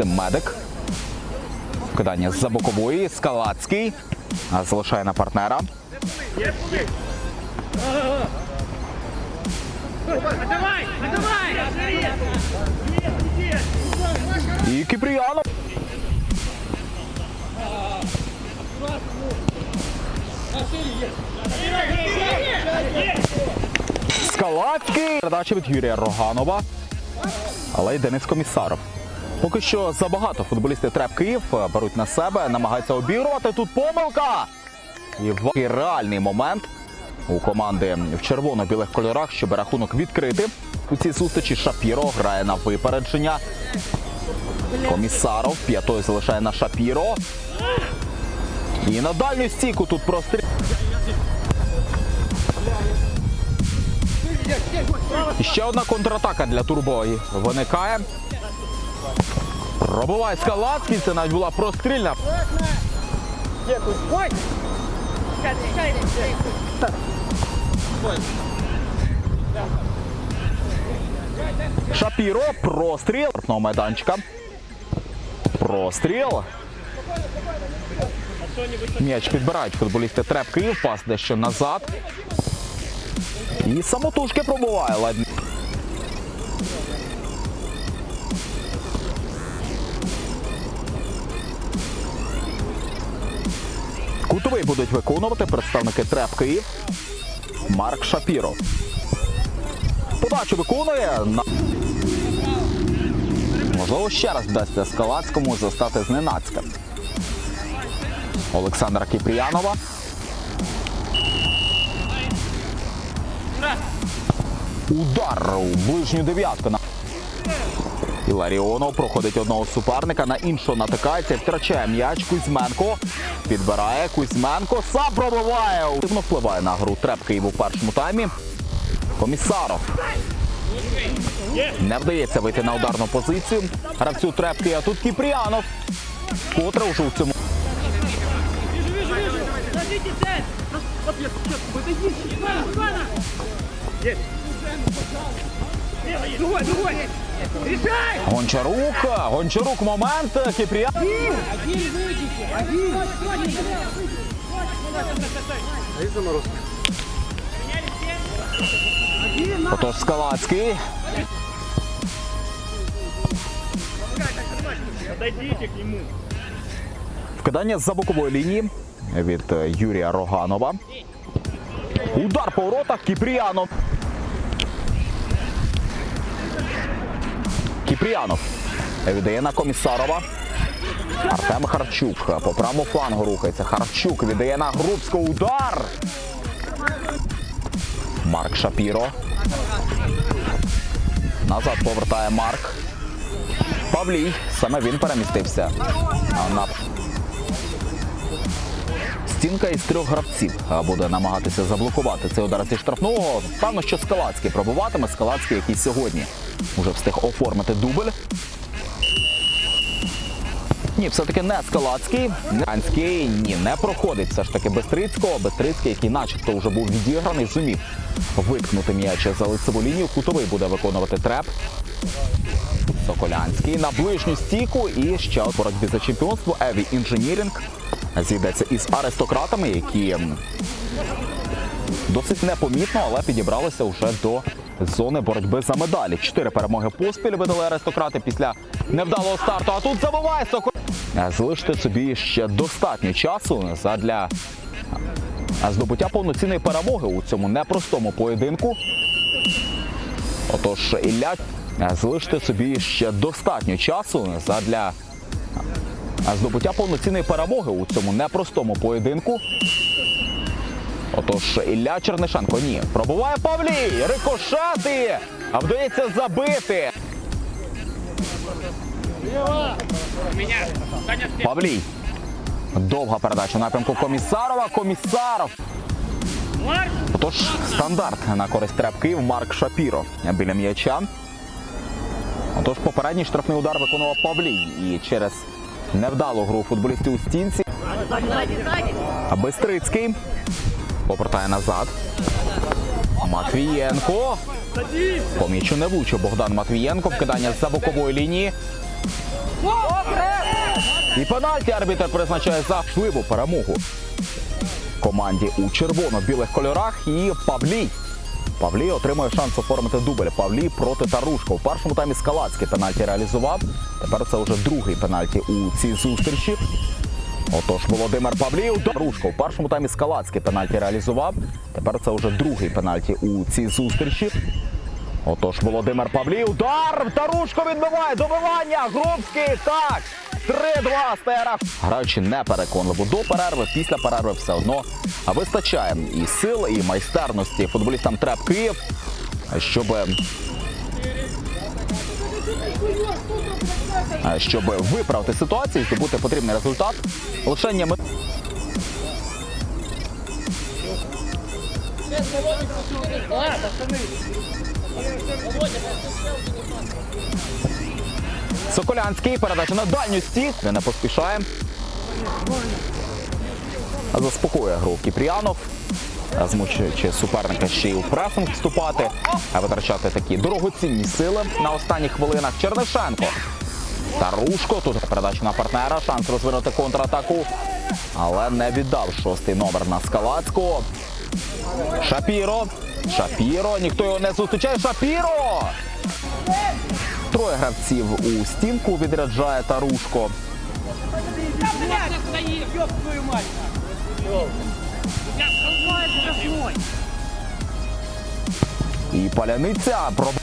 Максим Медик. Вкидання з-за бокової. Скалацький. Залишає на партнера. І Кіпріянов. Скалацький. Передача від Юрія Роганова. Але й Денис Комісаров. Поки що забагато футболісти Треп Київ е, беруть на себе, намагаються обігрувати. Тут помилка. І реальний момент у команди в червоно-білих кольорах, щоб рахунок відкрити. У цій зустрічі Шапіро грає на випередження. Комісаров п'ятою залишає на Шапіро. І на дальню стійку тут простріл. Ще одна контратака для Турбої виникає. Пробиває Скалацький, це навіть була прострільна. Шапіро, простріл. Штрафного майданчика. Простріл. М'яч підбирають футболісти Треп Київ, пас дещо назад. І самотужки пробуває ледь. будуть виконувати представники Треп Київ. Марк Шапіро. Подачу виконує. На... Можливо, ще раз вдасться Скалацькому застати зненацька. Олександра Кіпріянова. Удар у ближню дев'ятку. Іларіонов проходить одного суперника, на іншого натикається, втрачає м'яч. Кузьменко підбирає Кузьменко, сам пробиває. Активно впливає на гру Треп Київ у першому таймі. Комісаров. Не вдається вийти на ударну позицію. Гравцю Трепки, а тут Кіпріянов. Котре вже у цьому. Подождите, сядь! Гончарук. Гончарук момент. Один! Отож Скалацький. Вкидання з-за бокової лінії від Юрія Роганова. Удар по воротах. Кіпріянов. Кіпріянов. Віддає на Комісарова. Артем Харчук по правому флангу рухається. Харчук віддає на Грубського удар. Марк Шапіро. Назад повертає Марк. Павлій. Саме він перемістився. На Стінка із трьох гравців буде намагатися заблокувати цей удар зі штрафного. Певно, що Скалацький пробуватиме. Скалацький, який сьогодні вже встиг оформити дубль. Ні, все-таки не Скалацький. Анський ні, не проходить все ж таки Бестрицького. Бестрицький, який начебто вже був відіграний, зумів виткнути м'яч за лицеву лінію. Кутовий буде виконувати треп. Соколянський на ближню стійку і ще у боротьбі за чемпіонство Еві Інженірінг зійдеться із аристократами, які досить непомітно, але підібралися вже до зони боротьби за медалі. Чотири перемоги поспіль видали аристократи після невдалого старту. А тут забуває Сокол. Е, Залиште собі ще достатньо часу задля е, здобуття повноцінної перемоги у цьому непростому поєдинку. Отож, Ілля, е, залиште собі ще достатньо часу задля е, здобуття повноцінної перемоги у цьому непростому поєдинку. Отож, Ілля Чернишенко ні. Пробуває Павлій! Рикошати! А вдається забити. Павлій. Довга передача напрямку Комісарова. Комісаров. Отож, стандарт на користь Треп Київ Марк Шапіро біля м'яча. Отож, попередній штрафний удар виконував Павлій. І через невдалу гру футболістів у стінці. А Бестрицький повертає назад. Матвієнко. Помічу не влучив Богдан Матвієнко. Вкидання з-за бокової лінії. І пенальті арбітр призначає за шливу перемогу. Команді у червоно-білих кольорах і Павлій. Павлій отримує шанс оформити дубль. Павлій проти Тарушко. У першому таймі Скалацький пенальті реалізував. Тепер це вже другий пенальті у цій зустрічі. Отож, Володимир Павлів Тарушко. У першому таймі Скалацький пенальті реалізував. Тепер це вже другий пенальті у цій зустрічі. Отож, Володимир Павлів. Удар! Тарушко відбиває добивання. Грубський так. 3-2 стає рах. Граючи непереконливо до перерви, після перерви все одно вистачає і сил, і майстерності футболістам Треп Київ, щоб, щоб виправити ситуацію, здобути потрібний результат. Лише німи. Соколянський передача на дальню. Він не поспішає. Заспокоює гру Кіпріянов, змушуючи суперника ще й у пресинг вступати, а витрачати такі дорогоцінні сили на останніх хвилинах. Чернишенко. Тарушко. Тут передача на партнера. Шанс розвинути контратаку. Але не віддав шостий номер на Скалацького. Шапіро. Шапіро. Ніхто його не зустрічає. Шапіро! Троє гравців у стінку відряджає Тарушко. І паляниця